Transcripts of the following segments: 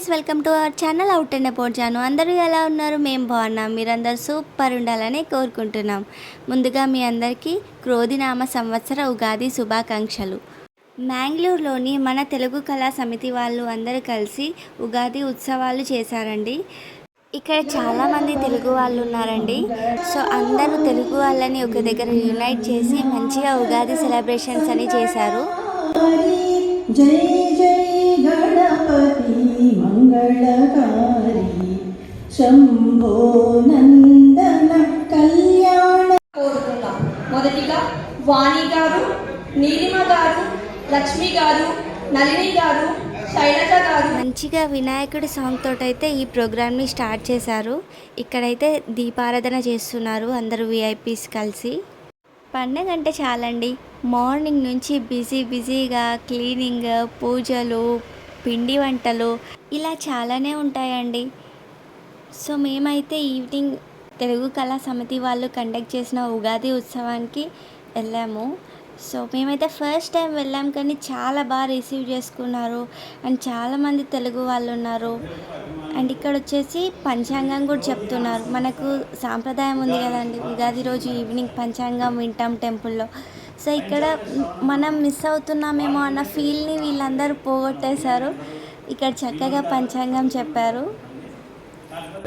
Friends welcome to our channel out and about Jaanu అందరూ ఎలా ఉన్నారు? మేము బాగున్నాం. మీరందరూ సూపర్ ఉండాలని కోరుకుంటున్నాం. ముందుగా మీ అందరికీ క్రోధినామ సంవత్సర ఉగాది శుభాకాంక్షలు. మ్యాంగ్లూరులోని మన తెలుగు కళా సమితి వాళ్ళు అందరూ కలిసి ఉగాది ఉత్సవాలు చేశారండి. ఇక్కడ చాలామంది తెలుగు వాళ్ళు ఉన్నారండి. సో అందరూ తెలుగు వాళ్ళని ఒక దగ్గర యునైట్ చేసి మంచిగా ఉగాది సెలబ్రేషన్స్ అని చేశారు. జై జై మంగళకారి కళ్యాణ కోరుకుందాం మొదటిగా వాణి గారు నీలిమ గారు లక్ష్మి గారు గారు మంచిగా వినాయకుడి సాంగ్ తోటైతే ఈ ప్రోగ్రామ్ని స్టార్ట్ చేశారు. ఇక్కడైతే దీపారాధన చేస్తున్నారు అందరూ విఐపీస్ కలిసి. పండగ అంటే చాలండి. మార్నింగ్ నుంచి బిజీ బిజీగా క్లీనింగ్ పూజలు పిండి వంటలు ఇలా చాలానే ఉంటాయండి. సో మేమైతే ఈవినింగ్ తెలుగు కళా సమితి వాళ్ళు కండక్ట్ చేసిన ఉగాది ఉత్సవానికి వెళ్ళాము. సో మేమైతే ఫస్ట్ టైం వెళ్ళాం కానీ చాలా బాగా రిసీవ్ చేసుకున్నారు అండ్ చాలామంది తెలుగు వాళ్ళు ఉన్నారు. అండ్ ఇక్కడ వచ్చేసి పంచాంగం కూడా చెప్తున్నారు. మనకు సాంప్రదాయం ఉంది కదండి ఉగాది రోజు ఈవినింగ్ పంచాంగం వింటాం టెంపుల్లో సో ఇక్కడ మనం మిస్ అవుతున్నామేమో అన్న ఫీల్ని వీళ్ళందరూ పోగొట్టేశారు. ఇక్కడ చక్కగా పంచాంగం చెప్పారు.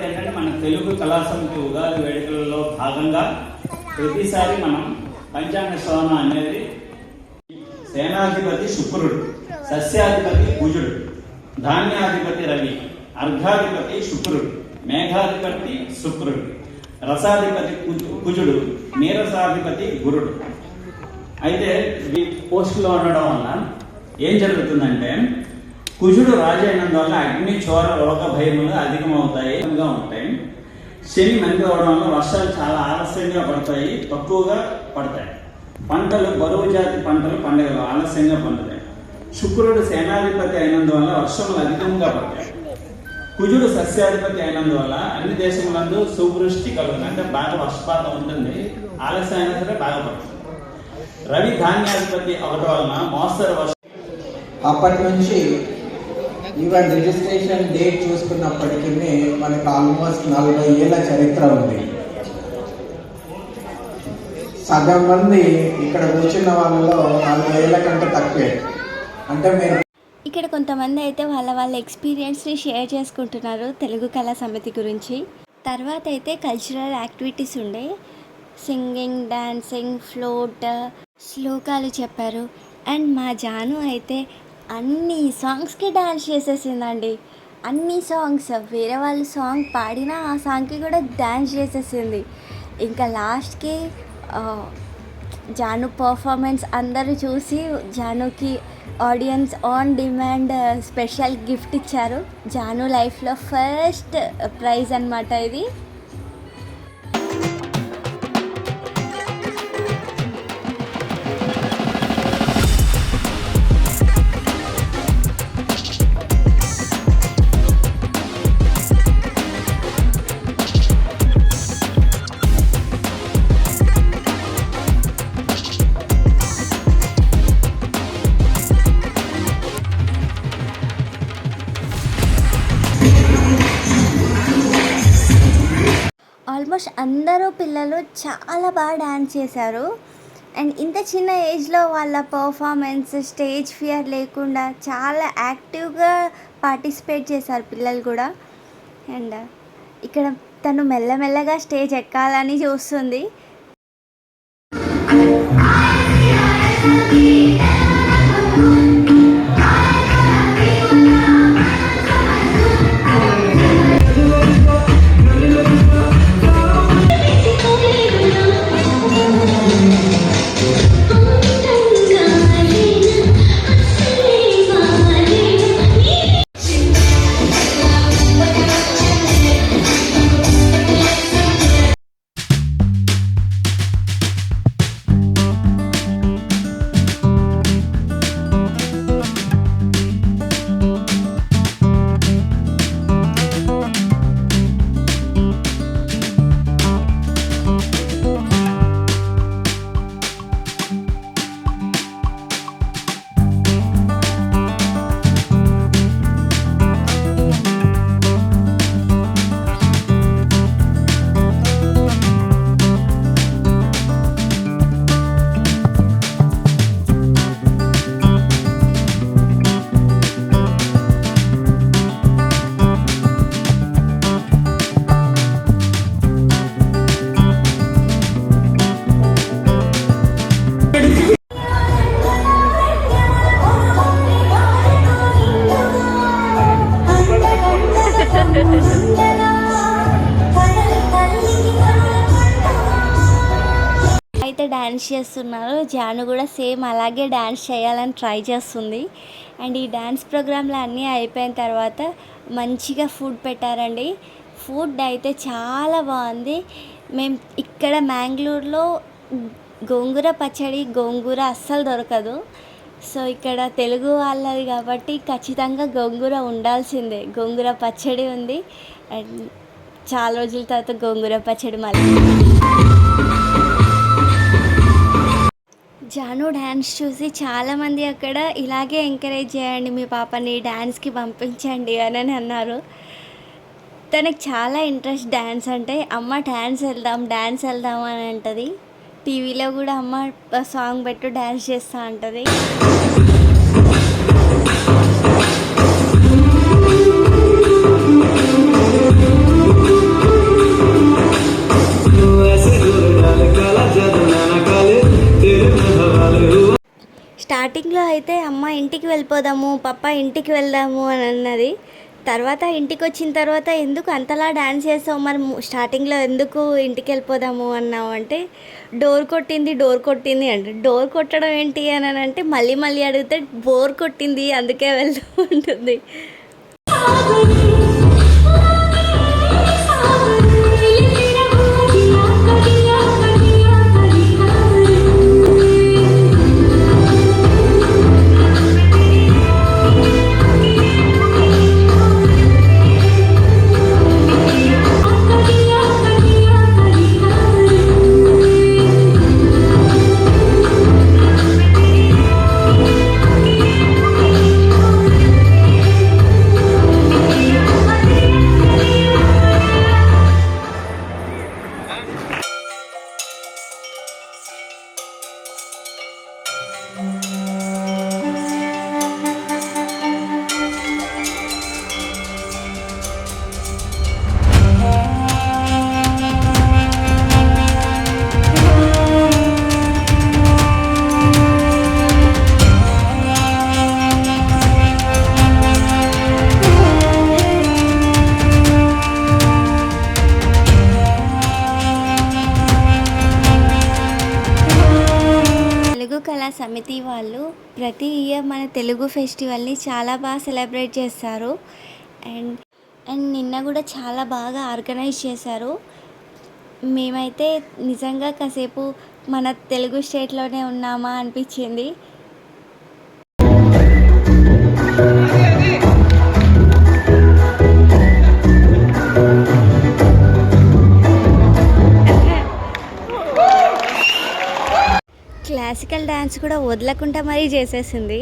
ఏంటంటే మన తెలుగు కళా ఉగాది వేడుకలలో భాగంగా ప్రతిసారి మనం పంచాంగ శ్రవణ అనేది సేనాధిపతి శుక్రుడు సస్యాధిపతి కుజుడు ధాన్యాధిపతి రవి అర్ఘాధిపతి శుక్రుడు మేఘాధిపతి శుక్రుడు రసాధిపతి కుజుడు నీరసాధిపతి గురుడు. అయితే ఈ పోస్టులో ఉండడం వల్ల ఏం జరుగుతుందంటే కుజుడు రాజు అయినందువల్ల అగ్ని చోర రోగ భయములు అధికమవుతాయి ఉంటాయి. శని మంది అవడం వల్ల వర్షాలు చాలా ఆలస్యంగా పడతాయి తక్కువగా పడతాయి. పంటలు బరువు జాతి పంటలు పండుగలు ఆలస్యంగా పండుతాయి. శుక్రుడు సేనాధిపతి అయినందువల్ల వర్షములు అధికంగా పడతాయి. కుజుడు సస్యాధిపతి అయినందువల్ల అన్ని దేశములందు సువృష్టి కలుగుతుంది. అంటే బాగా వర్షపాతం ఉంటుంది. ఆలస్యం అయినా సరే బాగా పడుతుంది. రవి ధాన్యాధిపతి అవడం వలన మోస్తరు వర్షం అప్పటి నుంచి ఈవెన్ రిజిస్ట్రేషన్ డేట్ చూసుకున్నప్పటికీ మనకు ఆల్మోస్ట్ నలభై ఏళ్ళ చరిత్ర ఉంది. సగం మంది ఇక్కడ కూర్చున్న వాళ్ళలో నలభై ఏళ్ళ కంటే తక్కువే. అంటే మీరు ఇక్కడ కొంతమంది అయితే వాళ్ళ వాళ్ళ ఎక్స్పీరియన్స్ని షేర్ చేసుకుంటున్నారు తెలుగు కళా సమితి గురించి. తర్వాత అయితే కల్చరల్ యాక్టివిటీస్ ఉండే. సింగింగ్ డ్యాన్సింగ్ ఫ్లోట్ శ్లోకాలు చెప్పారు. అండ్ మా జాను అయితే అన్ని సాంగ్స్కి డ్యాన్స్ చేసేసిందండి. అన్ని సాంగ్స్ వేరే వాళ్ళు సాంగ్ పాడినా ఆ సాంగ్కి కూడా డ్యాన్స్ చేసేసింది. ఇంకా లాస్ట్కి జాను పర్ఫార్మెన్స్ అందరూ చూసి జానుకి audience on demand special gift ఇచ్చారు. జాను లైఫ్లో ఫస్ట్ ప్రైజ్ అన్నమాట ఇది. ఆల్మోస్ట్ అందరూ పిల్లలు చాలా బాగా డ్యాన్స్ చేశారు. అండ్ ఇంత చిన్న ఏజ్లో వాళ్ళ పర్ఫార్మెన్స్ స్టేజ్ ఫియర్ లేకుండా చాలా యాక్టివ్గా పార్టిసిపేట్ చేశారు పిల్లలు కూడా. అండ్ ఇక్కడ తను మెల్లమెల్లగా స్టేజ్ ఎక్కాలని చూస్తుంది. డ్యాన్స్ చేస్తున్నారు. జాను కూడా సేమ్ అలాగే డ్యాన్స్ చేయాలని ట్రై చేస్తుంది. అండ్ ఈ డ్యాన్స్ ప్రోగ్రాంలు అన్నీ అయిపోయిన తర్వాత మంచిగా ఫుడ్ పెట్టారండి. ఫుడ్ అయితే చాలా బాగుంది. మేము ఇక్కడ మ్యాంగ్లూర్లో గోంగూర పచ్చడి గోంగూర అస్సలు దొరకదు. సో ఇక్కడ తెలుగు వాళ్ళది కాబట్టి ఖచ్చితంగా గోంగూర ఉండాల్సిందే. గోంగూర పచ్చడి ఉంది. అండ్ చాలా రోజుల తర్వాత గోంగూర పచ్చడి మళ్ళీ. జాను డ్యాన్స్ చూసి చాలామంది అక్కడ ఇలాగే ఎంకరేజ్ చేయండి మీ పాపని డ్యాన్స్కి పంపించండి అని అన్నారు. తనకు చాలా ఇంట్రెస్ట్ డ్యాన్స్ అంటే అమ్మ డ్యాన్స్ వెళ్దాం డ్యాన్స్ వెళ్దాం అని అంటుంది. టీవీలో కూడా అమ్మ సాంగ్ పెట్టు డ్యాన్స్ చేస్తా అంటుంది. వెళ్ళిపోదాము పప్ప ఇంటికి వెళ్దాము అని అన్నది. తర్వాత ఇంటికి వచ్చిన తర్వాత ఎందుకు అంతలా డ్యాన్స్ చేస్తావు మరి స్టార్టింగ్లో ఎందుకు ఇంటికి వెళ్ళిపోదాము అన్నావు అంటే డోర్ కొట్టింది డోర్ కొట్టింది అంటే డోర్ కొట్టడం ఏంటి అని అని అంటే మళ్ళీ మళ్ళీ అడిగితే బోర్ కొట్టింది అందుకే వెళ్తూ ఉంటుంది సమితి వాళ్ళు ప్రతి ఇయర్ మన తెలుగు ఫెస్టివల్ని చాలా బాగా సెలబ్రేట్ చేస్తారు. అండ్ అండ్ నిన్న కూడా చాలా బాగా ఆర్గనైజ్ చేశారు. మేమైతే నిజంగా కాసేపు మన తెలుగు స్టేట్లోనే ఉన్నామా అనిపించింది. క్లాసికల్ డ్యాన్స్ కూడా వదలకుండా మరీ చేసేసింది.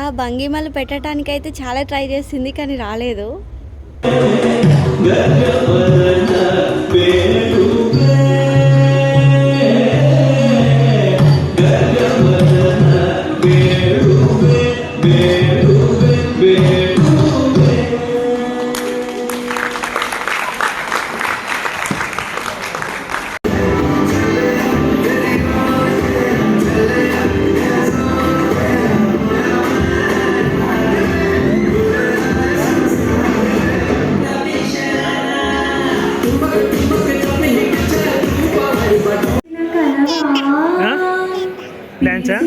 ఆ భంగిమలు పెట్టడానికైతే చాలా ట్రై చేసింది కానీ రాలేదు. డాన్సా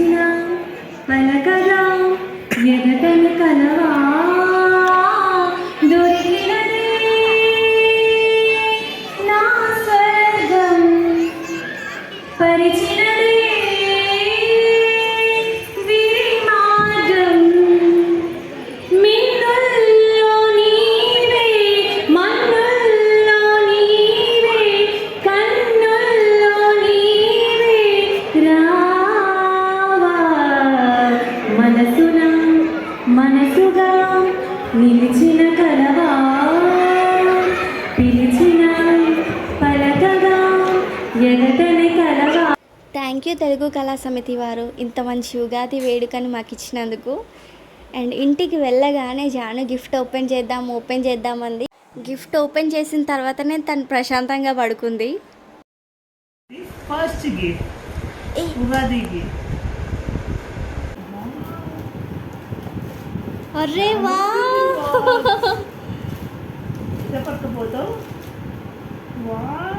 థ్యాంక్ యూ తెలుగు కళా సమితి వారు ఇంత మంచి ఉగాది వేడుకని మాకు ఇచ్చినందుకు. అండ్ ఇంటికి వెళ్ళగానే జాను గిఫ్ట్ ఓపెన్ చేద్దాం ఓపెన్ చేద్దామంది గిఫ్ట్ ఓపెన్ చేసిన తర్వాతనే తను ప్రశాంతంగా పడుకుంది. ఫస్ట్ గిఫ్ట్ ఏ ఉగాది గిఫ్ట్ అరే వా! పట్టుకుపోతావు వావ్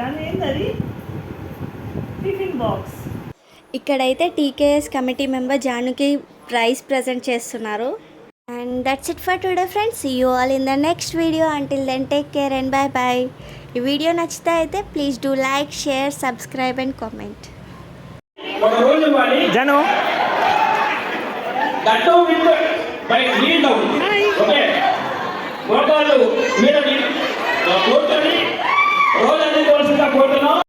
జాను ఏంది అది టిఫిన్ బాక్స్. ఇక్కడైతే టీకేఎస్ కమిటీ మెంబర్ జానుకి ప్రైజ్ ప్రజెంట్ చేస్తున్నారు. And that's it for today friends. You all in the next video until then take care and bye bye ఈ వీడియో నచ్చితే అయితే please do like share subscribe and comment Jaanu. Okay. మోటార్లు మీద కూర్చొని రోజు అన్ని అందుకోవాల్సిందిగా కోరుతున్నాం